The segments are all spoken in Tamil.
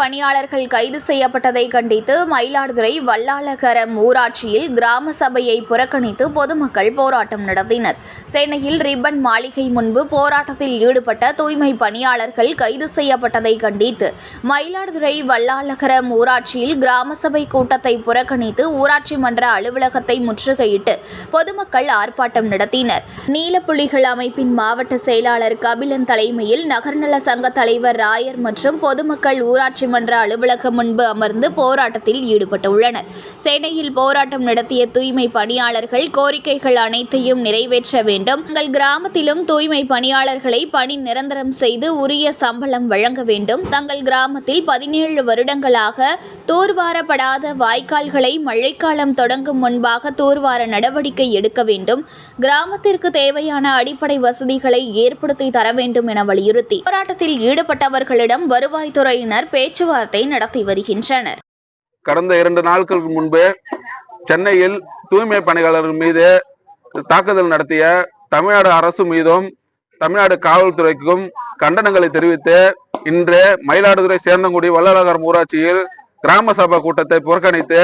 பணியாளர்கள் கைது செய்யப்பட்டதை கண்டித்து மயிலாடுதுறை வல்லாளகரம் ஊராட்சியில் கிராம சபையை புறக்கணித்து பொதுமக்கள் போராட்டம் நடத்தினர். சென்னையில் ரிப்பன் மாளிகை முன்பு போராட்டத்தில் ஈடுபட்ட தூய்மை பணியாளர்கள் கைது செய்யப்பட்டதை கண்டித்து மயிலாடுதுறை வல்லாளகரம் ஊராட்சியில் கிராம சபை கூட்டத்தை புறக்கணித்து ஊராட்சி மன்ற அலுவலகத்தை முற்றுகையிட்டு பொதுமக்கள் ஆர்ப்பாட்டம் நடத்தினர். நீலப்புலிகள் அமைப்பின் மாவட்ட செயலாளர் கபிலன் தலைமையில் நகர்நல சங்க தலைவர் ராயர் மற்றும் பொதுமக்கள் ஊராட்சி மன்ற அலுவலகம் முன்பு அமர்ந்து போராட்டத்தில் ஈடுபட்டுள்ளனர். சென்னையில் போராட்டம் நடத்திய தூய்மை பணியாளர்கள் கோரிக்கைகள் அனைத்தையும் நிறைவேற்ற வேண்டும். தங்கள் கிராமத்திலும் தூய்மை பணியாளர்களை பணி நிரந்தரம் செய்து உரிய சம்பளம் வழங்க வேண்டும். தங்கள் கிராமத்தில் பதினேழு வருடங்களாக தூர்வாரப்படாத வாய்க்கால்களை மழைக்காலம் தொடங்கும் முன்பாக தூர்வார நடவடிக்கை எடுக்க வேண்டும். கிராமத்திற்கு தேவையான அடிப்படை வசதிகளை ஏற்படுத்தி தர வேண்டும் என வலியுறுத்தி. போராட்டத்தில் ஈடுபட்டவர்களிடம் வருவாய்த்துறையினர் பேச்சுவார்த்தை நடத்தி வருகின்றனர். கடந்த இரண்டு நாட்களுக்கு முன்பு சென்னையில் தூய்மை பணியாளர்கள் மீது தாக்குதல் நடத்திய தமிழ்நாடு அரசு மீதும் தமிழ்நாடு காவல்துறைக்கும் கண்டனங்களை தெரிவித்து இன்று மயிலாடுதுறை சேர்ந்தங்குடி வள்ளலகரம் ஊராட்சியில் கிராம சபா கூட்டத்தை புறக்கணித்து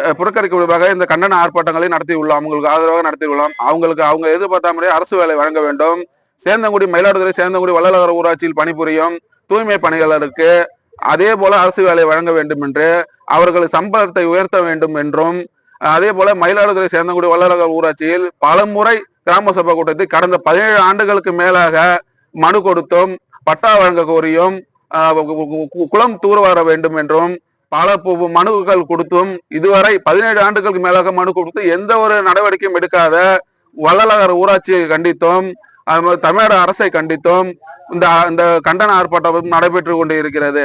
அஹ், புறக்கணிக்கும் விதமாக இந்த கண்டன ஆர்ப்பாட்டங்களை நடத்தியுள்ளோம். அவங்களுக்கு ஆதரவாக நடத்தியுள்ளோம். அவங்களுக்கு அவங்க எதிர்பார்த்த முறையே அரசு வேலை வழங்க வேண்டும். சேந்தங்குடி மயிலாடுதுறை சேந்தங்குடி வள்ளலகரம் ஊராட்சியில் பணிபுரியும் தூய்மை பணியாளருக்கு அதே போல அரசு வேலை வழங்க வேண்டும் என்று அவர்கள் சம்பளத்தை உயர்த்த வேண்டும் என்றும் அதே போல மயிலாடுதுறை சேந்தங்குடி வல்லரகர் ஊராட்சியில் பலமுறை கிராம சபை கூட்டத்தை கடந்த பதினேழு ஆண்டுகளுக்கு மேலாக மனு கொடுத்தும் பட்டா வழங்க கோரியும் கு- குளம் தூர்வார வேண்டும் என்றும் பல பு- மனுக்கள் கொடுத்தும் இதுவரை பதினேழு ஆண்டுகளுக்கு மேலாக மனு கொடுத்து எந்த ஒரு நடவடிக்கையும் எடுக்காத வள்ளலகர் ஊராட்சியை கண்டித்தும் அது மாதிரி அரசை கண்டித்தும் இந்த இந்த கண்டன ஆர்ப்பாட்டம் நடைபெற்று கொண்டு இருக்கிறது.